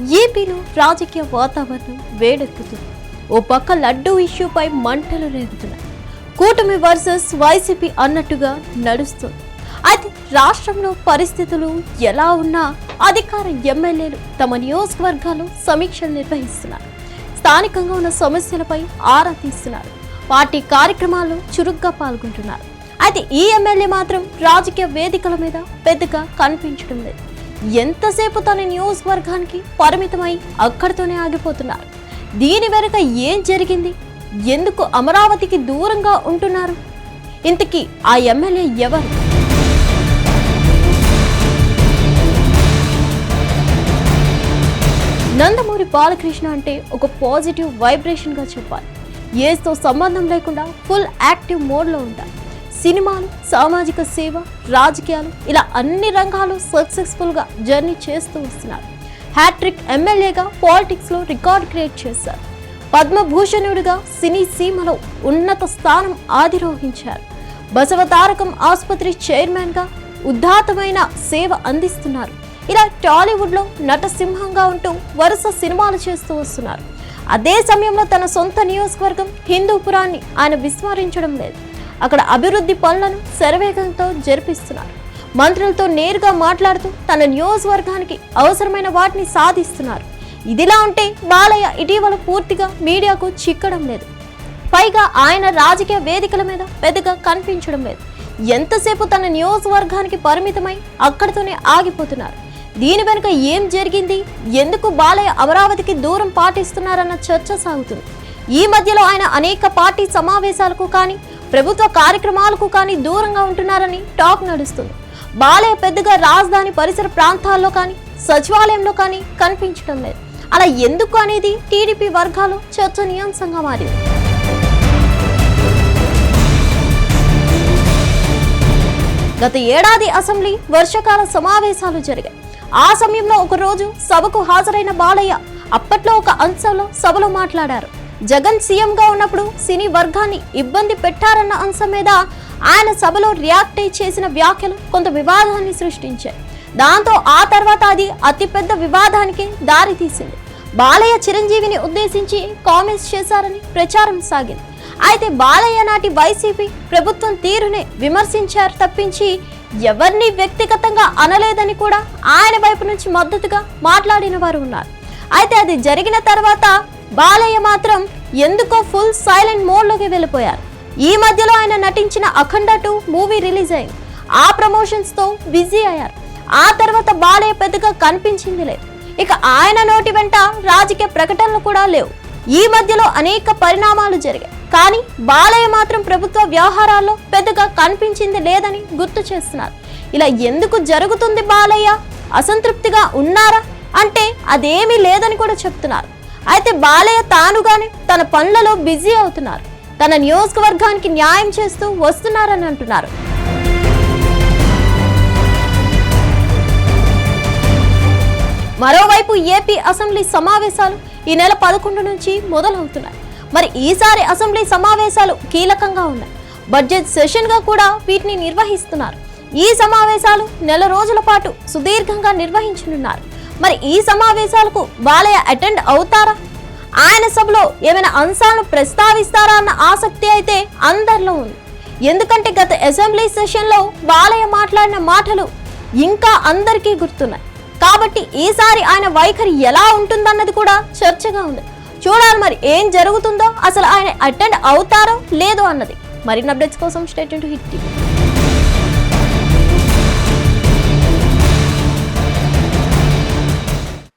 ఏపీలో రాజకీయ వాతావరణం వేడెక్కుతుంది. ఓ పక్క లడ్డూ ఇష్యూపై మంటలు రేగుతున్నాయి. కూటమి వర్సెస్ వైసీపీ అన్నట్టుగా నడుస్తుంది. అయితే రాష్ట్రంలో పరిస్థితులు ఎలా ఉన్నా అధికార ఎమ్మెల్యేలు తమ నియోజకవర్గాల్లో సమీక్షలు నిర్వహిస్తున్నారు. స్థానికంగా ఉన్న సమస్యలపై ఆరా తీస్తున్నారు. పార్టీ కార్యక్రమాల్లో చురుగ్గా పాల్గొంటున్నారు. అయితే ఈ ఎమ్మెల్యే మాత్రం రాజకీయ వేదికల మీద పెద్దగా కనిపించడం లేదు. ఎంతసేపు తన నియోజకవర్గానికి పరిమితమై అక్కడితోనే ఆగిపోతున్నారు? దీని వెనుక ఏం జరిగింది? ఎందుకు అమరావతికి దూరంగా ఉంటున్నారు? ఇంతకీ ఆ ఎమ్మెల్యే ఎవరు? నందమూరి బాలకృష్ణ అంటే ఒక పాజిటివ్ వైబ్రేషన్గా చెప్పాలి. ఏజ్తో సంబంధం లేకుండా ఫుల్ యాక్టివ్ మోడ్లో ఉంటారు. సినిమాలు సామాజిక సేవ రాజకీయాలు ఇలా అన్ని రంగాలు సక్సెస్ఫుల్గా జర్నీ చేస్తూ వస్తున్నారు. హ్యాట్రిక్ ఎమ్మెల్యేగా పాలిటిక్స్లో రికార్డ్ క్రియేట్ చేశారు. పద్మభూషణుడిగా సినీ సీమలో ఉన్నత స్థానం ఆధిరోహించారు. బసవతారకం ఆసుపత్రి చైర్మన్గా ఉదాత్తమైన సేవ అందిస్తున్నారు. ఇలా టాలీవుడ్లో నటసింహంగా ఉంటూ వరుస సినిమాలు చేస్తూ వస్తున్నారు. అదే సమయంలో తన సొంత నియోజకవర్గం హిందూపురాన్ని ఆయన విస్మరించడం లేదు. అక్కడ అభివృద్ధి పనులను శరవేగంతో జరిపిస్తున్నారు. మంత్రులతో నేరుగా మాట్లాడుతూ తన నియోజకవర్గానికి అవసరమైన వాటిని సాధిస్తున్నారు. ఇదిలా ఉంటే బాలయ్య ఇటీవల పూర్తిగా మీడియాకు చిక్కడం లేదు. పైగా ఆయన రాజకీయ వేదికల మీద పెద్దగా కనిపించడం లేదు. ఎంతసేపు తన నియోజకవర్గానికి పరిమితమై అక్కడితోనే ఆగిపోతున్నారు. దీని వెనుక ఏం జరిగింది? ఎందుకు బాలయ్య అమరావతికి దూరం పాటిస్తున్నారన్న చర్చ సాగుతుంది. ఈ మధ్యలో ఆయన అనేక పార్టీ సమావేశాలకు కానీ ప్రభుత్వ కార్యక్రమాలకు కానీ దూరంగా ఉంటున్నారని టాక్ నడుస్తుంది. బాలయ్య పెద్దగా రాజధాని పరిసర ప్రాంతాల్లో కానీ సచివాలయంలో కానీ కనిపించడం లేదు. అలా ఎందుకు అనేది టీడీపీ వర్గాలు చర్చనీయాంశంగా మారింది. గత ఏడాది అసెంబ్లీ వర్షాకాల సమావేశాలు జరిగాయి. ఆ సమయంలో ఒకరోజు సభకు హాజరైన బాలయ్య అప్పట్లో ఒక అంశంలో సభలో మాట్లాడారు. జగన్ సీఎంగా ఉన్నప్పుడు సినీ వర్గాన్ని ఇబ్బంది పెట్టారన్న అంశం మీద ఆయన సభలో రియాక్ట్ అయి చేసిన వ్యాఖ్యలు కొంత వివాదాన్ని సృష్టించాయి. దాంతో ఆ తర్వాత అది అతిపెద్ద వివాదానికి దారి తీసింది. బాలయ్య చిరంజీవిని ఉద్దేశించి కామెంట్స్ చేశారని ప్రచారం సాగింది. అయితే బాలయ్య నాటి వైసీపీ ప్రభుత్వం తీరునే విమర్శించారు తప్పించి ఎవరిని వ్యక్తిగతంగా అనలేదని కూడా ఆయన వైపు నుంచి మద్దతుగా మాట్లాడిన వారు ఉన్నారు. అయితే అది జరిగిన తర్వాత బాలయ్య మాత్రం ఎందుకో ఫుల్ సైలెంట్ మోడ్లోకి వెళ్ళిపోయారు. ఈ మధ్యలో ఆయన నటించిన అఖండ టూ మూవీ రిలీజ్ అయింది. ఆ ప్రమోషన్స్తో బిజీ అయ్యారు. ఆ తర్వాత బాలయ్య పెద్దగా కనిపించింది లేదు. ఇక ఆయన నోటి వెంట రాజకీయ ప్రకటనలు కూడా లేవు. ఈ మధ్యలో అనేక పరిణామాలు జరిగాయి. కానీ బాలయ్య మాత్రం ప్రభుత్వ వ్యవహారాల్లో పెద్దగా కనిపించింది లేదని గుర్తు చేస్తున్నారు. ఇలా ఎందుకు జరుగుతుంది బాలయ్య? అసంతృప్తిగా ఉన్నారా? అంటే అదేమీ లేదని కూడా చెప్తున్నారు. అయితే బాలయ్య తానుగానే తన పనులలో బిజీ అవుతున్నారు. తన నియోజకవర్గానికి న్యాయం చేస్తూ వస్తున్నారని అంటున్నారు. మరోవైపు ఏపీ అసెంబ్లీ సమావేశాలు ఈ నెల పదకొండు నుంచి మొదలవుతున్నాయి. మరి ఈసారి అసెంబ్లీ సమావేశాలు కీలకంగా ఉన్నాయి. బడ్జెట్ సెషన్గా కూడా వీటిని నిర్వహిస్తున్నారు. ఈ సమావేశాలు నెల రోజుల పాటు సుదీర్ఘంగా నిర్వహించనున్నారు. మరి ఈ సమావేశాలకు బాలయ్య అటెండ్ అవుతారా? ఆయన సభలో ఏమైనా అంశాలను ప్రస్తావిస్తారా అన్న ఆసక్తి అయితే అందరిలో ఉంది. ఎందుకంటే గత అసెంబ్లీ సెషన్లో బాలయ్య మాట్లాడిన మాటలు ఇంకా అందరికీ గుర్తున్నాయి. కాబట్టి ఈసారి ఆయన వైఖరి ఎలా ఉంటుందన్నది కూడా చర్చగా ఉంది. చూడాలి మరి ఏం జరుగుతుందో అసలు ఆయన అటెండ్ అవుతారో లేదో అన్నది. మరిన్ని అప్డేట్స్ కోసం state hit TV.